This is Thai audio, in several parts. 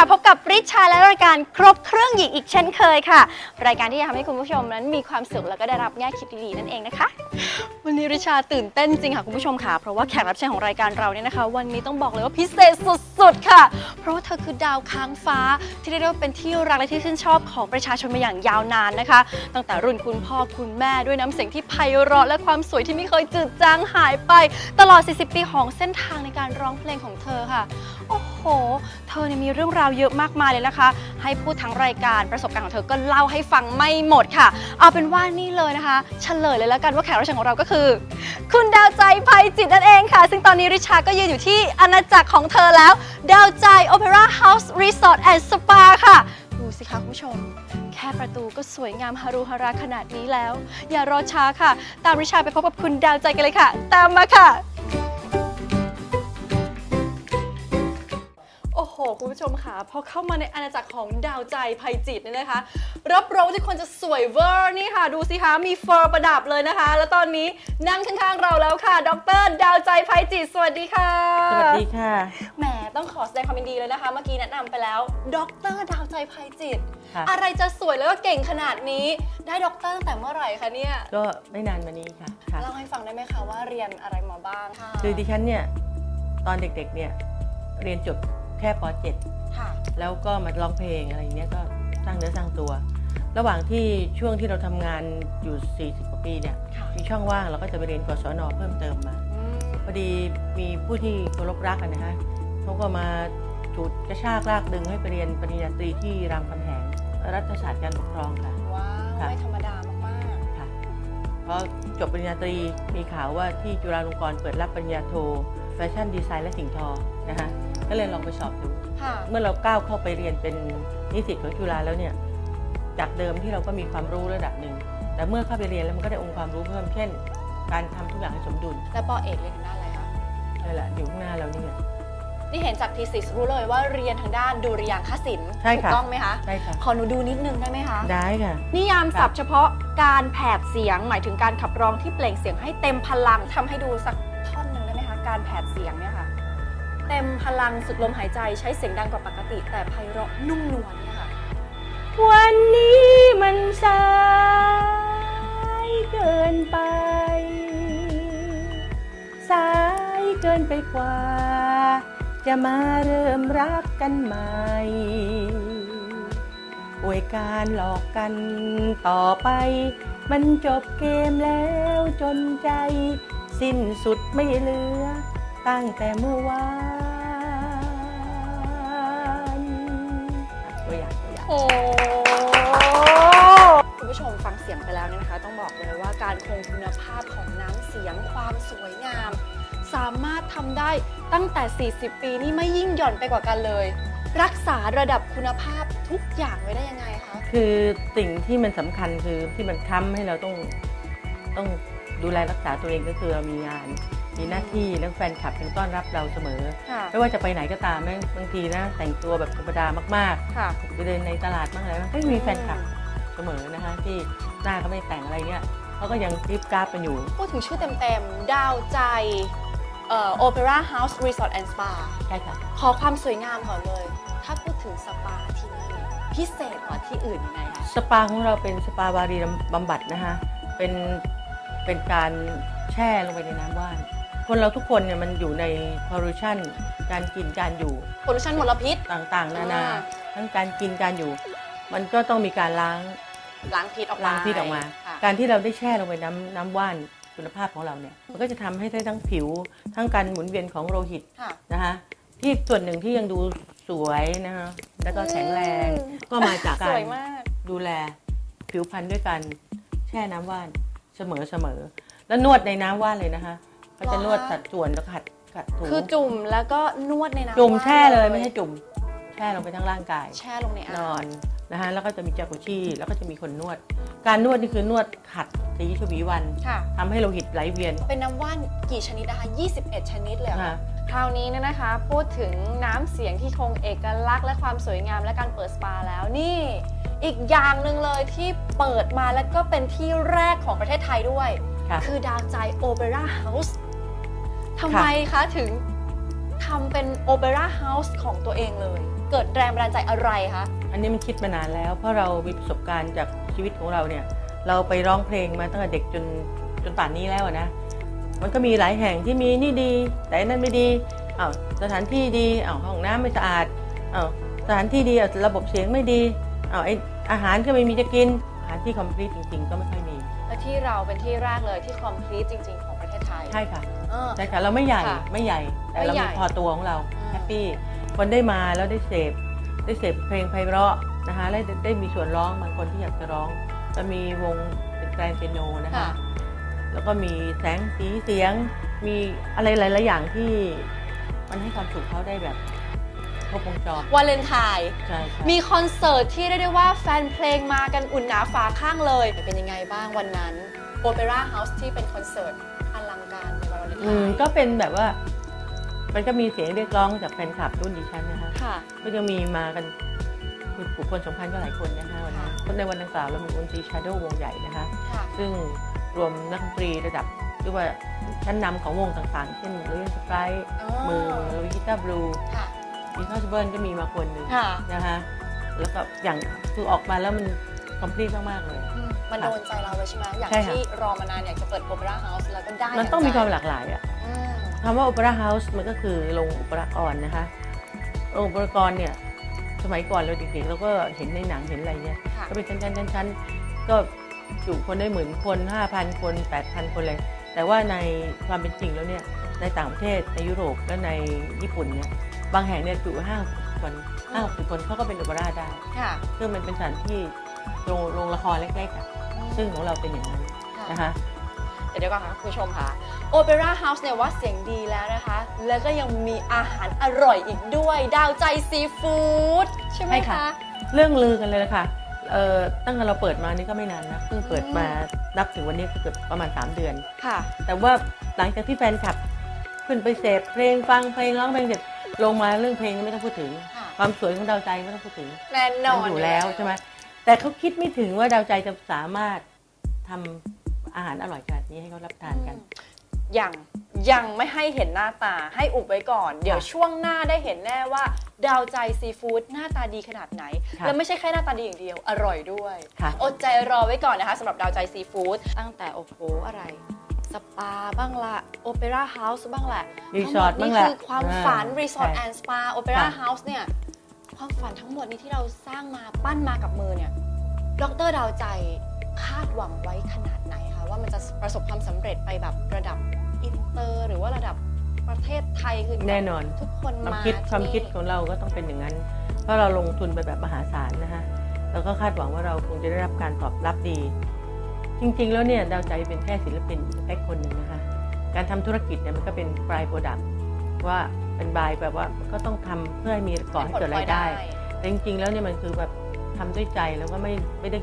ค่ะ พบกับริชาและรายการครบเครื่องหญิงอีกเช่นเคยค่ะ รายการที่จะทำให้คุณผู้ชมนั้นมีความสุขแล้วก็ได้รับแง่คิดดีๆนั่นเองนะคะ วันนี้ริชาตื่นเต้นจริงค่ะคุณผู้ชมค่ะ เพราะว่าแขกรับเชิญของรายการเราเนี่ยนะคะ วันนี้ต้องบอกเลยว่าพิเศษสุดๆค่ะ เพราะว่าเธอคือดาวค้างฟ้า ที่เรียกได้ว่าเป็นที่รักและที่ชื่นชอบของประชาชนมาอย่างยาวนานนะคะ ตั้งแต่รุ่นคุณพ่อคุณแม่ด้วยน้ำเสียงที่ไพเราะและความสวยที่ไม่เคยจืดจางหายไป ตลอด 40 ปีของเส้นทางในการร้องเพลงของเธอค่ะโอ้โห เธอเนี่ยมีเรื่องราวเยอะมากมายเลยนะคะ ให้พูดทั้งรายการประสบการณ์ของเธอก็เล่าให้ฟังไม่หมดค่ะ เอาเป็นว่านี่เลยนะคะเฉลยเลยแล้วกันว่าแขกรับเชิญของเราก็คือ คุณดาวใจภัยจิตนั่นเองค่ะ ซึ่งตอนนี้ริชาก็ยืนอยู่ที่อาณาจักรของเธอแล้ว ดาวใจ Opera House Resort and Spa ค่ะดูสิคะคุณผู้ชม แค่ประตูก็สวยงามฮารุฮาราขนาดนี้แล้ว อย่ารอช้าค่ะ ตามริชาไปพบกับคุณดาวใจกันเลยค่ะ ตามมาค่ะ คุณผู้ชมค่ะพอเข้ามาในอาณาจักรของดาวใจภัยจิตเนี่ยนะคะ รับรองว่าทุกคนจะสวยเวอร์นี่ค่ะ ดูสิคะมีเฟอร์ประดับเลยนะคะ แล้วตอนนี้นั่งข้างๆเราแล้วค่ะ ดร ดาวใจภัยจิต สวัสดีค่ะสวัสดีค่ะแหมต้องขอแสดงความยินดีเลยนะคะ เมื่อกี้แนะนำไปแล้ว ดร ดาวใจภัยจิต ค่ะ อะไรจะสวยแล้วก็เก่งขนาดนี้ ได้ด็อกเตอร์ตั้งแต่เมื่อไหร่คะเนี่ยก็ไม่นานมานี้ค่ะค่ะ เล่าให้ฟังได้ไหมคะว่าเรียนอะไรมาบ้างค่ะ คือดิฉันเนี่ยตอนเด็กๆเนี่ยเรียนจบ แค่ป ค่ะ .7 แล้วก็มาร้องเพลงอะไรอย่างเงี้ยก็สร้างเนื้อสร้างตัว ระหว่างที่ช่วงที่เราทำงานอยู่ 40กว่าปีเนี่ยค่ะมีช่องว่างเราก็จะไปเรียนกศนเพิ่มเติมมา อืมพอดีมีผู้ที่เคารพรักกันนะคะเขาก็มาฉุดกระชากลากดึงให้ไปเรียนปริญญาตรีที่รามคำแหงรัฐศาสตร์การปกครองค่ะ ว้าว ค่ะ ไม่ธรรมดามากค่ะเพราะจบปริญญาตรีมีข่าวว่าที่จุฬาลงกรณ์เปิดรับปริญญาโทแฟชั่นดีไซน์และสิ่งทอ นะคะก็เลยลองไปสอบดูๆค่ะ เมื่อเราก้าวเข้าไปเรียนเป็นนิสิตของจุฬาแล้วเนี่ย จากเดิมที่เราก็มีความรู้ระดับหนึ่ง แต่เมื่อเข้าไปเรียนแล้วมันก็ได้องค์ความรู้เพิ่ม เช่น การทำทุกอย่างให้สมดุลแล้วปอเอกเรียนทางด้านอะไรคะนี่แหละอยู่ข้างหน้าเรานี่ไงนี่เห็นจากทีสิสรู้เลยว่าเรียนทางด้านดุริยางคศิลป์ใช่ถูค่ะกต้องไหมคะ ได้ค่ะ ขอหนูดูนิดนึงได้ไหมคะ ได้ค่ะ นิยามศัพท์เฉพาะการแผดเสียง หมายถึงการขับร้องที่เปล่งเสียงให้เต็มพลังทำให้ดูสักท่อนหนึ่งได้ไหมคะ การแผดเสียงเนี่ยค่ะ เต็มพลังสุดลมหายใจใช้เสียงดังกว่าปกติ แต่ไพเราะนุ่มนวลเนี่ยค่ะวันนี้มันสายเกินไป สายเกินไปกว่า จะมาเริ่มรักกันใหม่อวยการหลอกกันต่อไป มันจบเกมแล้วจนใจ สิ้นสุดไม่เหลือ ตั้งแต่เมื่อวาน คงคุณภาพของน้ำเสียงความสวยงาม สามารถทำได้ตั้งแต่ 40 ปีนี่ไม่ยิ่งหย่อนไปกว่ากันเลย รักษาระดับคุณภาพทุกอย่างไว้ได้ยังไงคะ คือสิ่งที่มันสำคัญคือที่มันค้ำให้เราต้องต้องดูแลรักษาตัวเองก็คือเรามีงาน มีหน้าที่แล้วแฟนคลับยังต้อนรับเราเสมอ ค่ะ ไม่ว่าจะไปไหนก็ตามแม่งบางทีนะ แต่งตัวแบบธรรมดามากค่ะ ๆไปเดินในตลาดบ้างอะไรบ้างก็มีแฟนคลับเสมอนะคะ ที่หน้าก็ไม่แต่งอะไรเนี่ย เขาก็ยังกรีบกราบกันอยู่ พูดถึงชื่อเต็มๆ ดาวใจเอ่อ Opera House Resort and Spa ใช่ค่ะ ขอความสวยงามก่อนเลย ถ้าพูดถึงสปาที่นี่พิเศษกว่าที่อื่นยังไงคะสปาของเราเป็นสปาวารีบำบัดนะคะเป็นเป็นการแช่ลงไปในน้ำว่าน คนเราทุกคนเนี่ยมันอยู่ในพอลูชันการกินการอยู่โพลูชันมลพิษต่างๆ นานาอ่าทั้งการกินการอยู่ มันก็ต้องมีการล้างล้างพิษออกมาล้างพิษออกมาค่ะ การที่เราได้แช่ลงไปน้ำน้ำว่านคุณภาพของเราเนี่ยมันก็จะทำให้ได้ทั้งผิวทั้งการหมุนเวียนของโลหิตค่ะนะคะที่ส่วนหนึ่งที่ยังดูสวยนะคะแล้วก็แข็งแรงอืมก็มาจากสการวยมากดูแลผิวพรรณด้วยการแช่น้ำว่านเสมอเสมอแล้วนวดในน้ำว่านเลยนะคะก็จะนวดสัดส่วนแล้วก็ขัดขัดถูคือจุ่มแล้วก็นวดในน้ำจุ่มว่านแช่เลยไม่ใช่จุ่ม แช่ลงไปทั้งร่างกาย แช่ลงในนอ่าองนนะคะแล้วก็จะมีจากุชี่แล้วก็จะมีคนนวด การนวดนี่คือนวดขัดสีชวีวันค่ะ ทำให้โลหิตไหลเวียนเป็นน้ำว่านกี่ชนิดนะคะ 21 ชนิดเลยเหรอค่ะค่ะคราวนี้เนี่ยนะคะ พูดถึงน้ำเสียงที่คงเอกลักษณ์และความสวยงามและการเปิดสปาแล้วนี่ อีกอย่างหนึ่งเลยที่เปิดมาแล้วก็เป็นที่แรกของประเทศไทยด้วยค่ะคือดาวใจโอเปร่าเฮาส์ทำไมคะถึงทำเป็นโอเปร่าเฮาส์ของตัวเองเลย เกิดแรงบันดาลใจอะไรคะอันนี้มันคิดมานานแล้ว เพราะเรามีประสบการณ์จากชีวิตของเราเนี่ย เราไปร้องเพลงมาตั้งแต่เด็กจนจนป่านนี้แล้วอะนะ มันก็มีหลายแห่งที่มีนี่ดี แต่อันนั่นไม่ดีอ้าวสถานที่ดีอ้าวห้องน้ำไม่สะอาดอ้าวสถานที่ดีอ้าวระบบเสียงไม่ดีอ้าวไออาหารก็ไม่มีจะกินอาหารที่คอมพลีทจริง ๆ ก็ไม่ค่อยมีและที่เราเป็นที่แรกเลยที่คอมพลีทจริง ๆ ของประเทศไทยใช่ค่ะเออใช่ค่ะเราไม่ใหญ่ค่ะไม่ใหญ่แต่เราไม่ใหญ่มีพอตัวของเราอืมแฮปปี้ คนได้มาแล้วได้เสพได้เสพเพลงไพเราะนะคะและได้ได้มีส่วนร้องบางคนที่อยากจะร้องจะมีวงเป็นแกรนเปียโนนะคะค่ะแล้วก็มีแสงสีเสียง มีอะไรหลายๆอย่างที่มันให้ความสุขเขาได้แบบครบวงจรวาเลนไทน์ใช่ใช่มีคอนเสิร์ตที่เรียกได้ว่าแฟนเพลงมากันอุ่นหนาฝาข้างเลย เป็นยังไงบ้างวันนั้นโอเปร่าเฮาส์ที่เป็นคอนเสิร์ตอลังการในวันวาเลนไทอืมน์ก็เป็นแบบว่า มันก็มีเสียงเรียกร้องจากแฟนคลับรุ่นดิฉันนะคะค่ะ ก็จะมีมากันคือบุคคลสำคัญก็หลายคนนะคะวันนั้นค่ะคนในวันดังกล่าวเรามีวงซีชาโดวงใหญ่นะคะ ค่ะ ซึ่งรวมนักดนตรีระดับเรียกว่าชั้นนำของวงต่างๆ เช่นเรียนสไปร์มือวิกิต้าบลูค่ะมีคาสเบิร์นก็มีมาคนหนึ่งค่ะ นะคะแล้วก็อย่างคือออกมาแล้วมันคอมพลีทมากๆเลย อืมมันโดนใจเราเลยใช่ไหมอย่างใช่ค่ะ ที่รอมานานอยากจะเปิดโอเปร่าเฮาส์แล้วก็ได้มันต้องมีความหดัใจลากหลายอะ อืม คำว่าโอเปร่าเฮาส์มันก็คือโรงโอเปร่ากรนะคะโรงโอเปร่ากรเนี่ยสมัยก่อนเราเด็กๆเราก็เห็นในหนังเห็นอะไรเนี่ยค่ะก็เป็นชั้นๆๆๆก็จุคนได้หมื่นคน5,000คน8,000คนเลยแต่ว่าในความเป็นจริงแล้วเนี่ยในต่างประเทศในยุโรปและในญี่ปุ่นเนี่ยบางแห่งเนี่ยจุห้าคนห้าหกสิบคนเขาก็เป็นโอเปร่าได้ค่ะซึ่งมันเป็นสถานที่โรงโรงละครเล็กๆอะซึ่งของเราเป็นอย่างนั้นค่ะนะคะ เดี๋ยวก่อนค่ะคุณผู้ชมค่ะโอเปร่าเฮาส์เนี่ยว่าเสียงดีแล้วนะคะ แล้วก็ยังมีอาหารอร่อยอีกด้วย ดาวใจซีฟู้ดใช่ไหมใช่ค่ะคะเรื่องลือกันเลยนะคะเอ่อตั้งแต่เราเปิดมานี่ก็ไม่นานนะเพิ่งเปิดมานับถึงวันนี้ก็เกือบประมาณ 3 เดือน ค่ะ แต่ว่าหลังจากที่แฟนคลับขึ้นไปเสพเพลงฟังเพลงร้องเพลงเสร็จลงมาเรื่องเพลงไม่ต้องพูดถึง ค่ะ ความสวยของดาวใจไม่ต้องพูดถึงแน่นอนมันอยู่แล้วใช่ไหมแต่เขาคิดไม่ถึงว่าดาวใจจะสามารถทำ อาหารอร่อยขนาดนี้ให้เขารับทานกันยังยังไม่ให้เห็นหน้าตาให้อุบไว้ก่อน เดี๋ยวช่วงหน้าได้เห็นแน่ว่า ดาวใจซีฟู้ดหน้าตาดีขนาดไหนค่ะแล้วไม่ใช่แค่หน้าตาดีอย่างเดียว อร่อยด้วยค่ะอดใจรอไว้ก่อนนะคะสำหรับดาวใจซีฟู้ดตั้งแต่โอ้โหอะไรสปาบ้างละโอเปร่าเฮาส์บ้างแหละรีสอร์ททั้บ้างหมดแหละนี่คือความฝันอ่ารีสอร์ทใช่แอนด์สปาโอเปร่าค่ะเฮาส์เนี่ยความฝันทั้งหมดนี้ที่เราสร้างมาปั้นมากับมือเนี่ยดรดาวใจคาดหวังไว้ขนาดไหนคะว่ามันจะ ประสบความสำเร็จไปแบบระดับอินเตอร์ หรือว่าระดับประเทศไทยคือแน่นอน ทุกคนความมาคิดที่ความคิดนี่ของเราก็ต้องเป็นอย่างนั้น เพราะเราลงทุนไปแบบมหาศาลนะคะแล้วก็คาดหวังว่าเราคงจะได้รับการตอบรับดี จริงๆ แล้วเนี่ยดาวใจเป็นแค่ศิลปินแค่คนหนึ่งนะคะ การทำธุรกิจเนี่ยมันก็เป็นปลายโปรดักว่าเป็นบายแบบว่าก็ต้องทำเพื่อให้มีก่อให้เกิดรายได้ แต่จริงๆ แล้วเนี่ยมันคือแบบทำด้วยใจแล้วก็ไม่ไม่ได้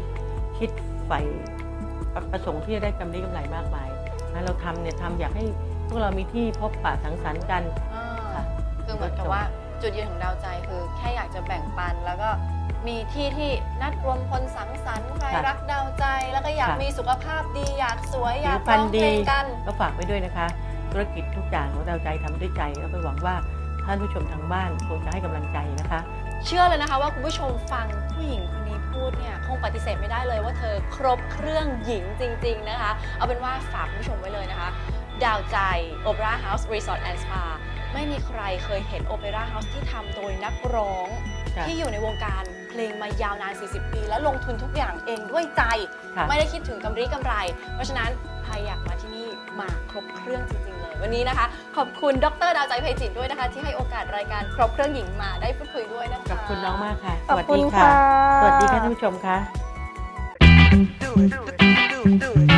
คิดใฝ่ ประสงค์ที่จะได้กำไรกำไรมากมายนะเราทำเนี่ยทำอยากให้พวกเรามีที่พบปะสังสรรค์กัน อ่าค่ะ คือเหมือนกับว่าจุดยืนของดาวใจคือ แค่อยากจะแบ่งปัน แล้วก็มีที่ที่นัดรวมคนสังสรรค์ใครค่ะรักดาวใจ แล้วก็อยากค่ะ มีสุขภาพดีอยากสวยอยากผิวพรร้รณองเพดีลงกัน ก็ฝากไว้ด้วยนะคะ ธุรกิจทุกอย่างของดาวใจทำด้วยใจแล้วไปหวังว่าท่านผู้ชมทางบ้านคงจะให้กำลังใจนะคะ เชื่อเลยนะคะว่าคุณผู้ชมฟังผู้หญิง ปฏิเสธไม่ได้เลยว่าเธอครบเครื่องหญิงจริง ๆ นะคะ เอาเป็นว่าฝากคุณผู้ชมไว้เลยนะคะ ดาวใจโอเปร่าเฮาส์รีสอร์ทแอนด์สปาไม่มีใครเคยเห็นโอเปร่าเฮาส์ที่ทำโดยนักร้องค่ะที่อยู่ในวงการเพลงมายาวนาน 40 ปี และลงทุนทุกอย่างเองด้วยใจค่ะไม่ได้คิดถึงกำไรกำไร เพราะฉะนั้นใครอยากมาที่นี่มาครบเครื่องจริงๆเลย วันนี้นะคะ ขอบคุณดรดาวใจเพจิตด้วยนะคะ ที่ให้โอกาสรายการครบเครื่องหญิงมาได้พูดคุยด้วยนะคะขอบคุณน้องมากค่ะขอบคุณค่ะ สวัสดีค่ะท่านผู้ชมค่ะ do it, do it, do it, do it.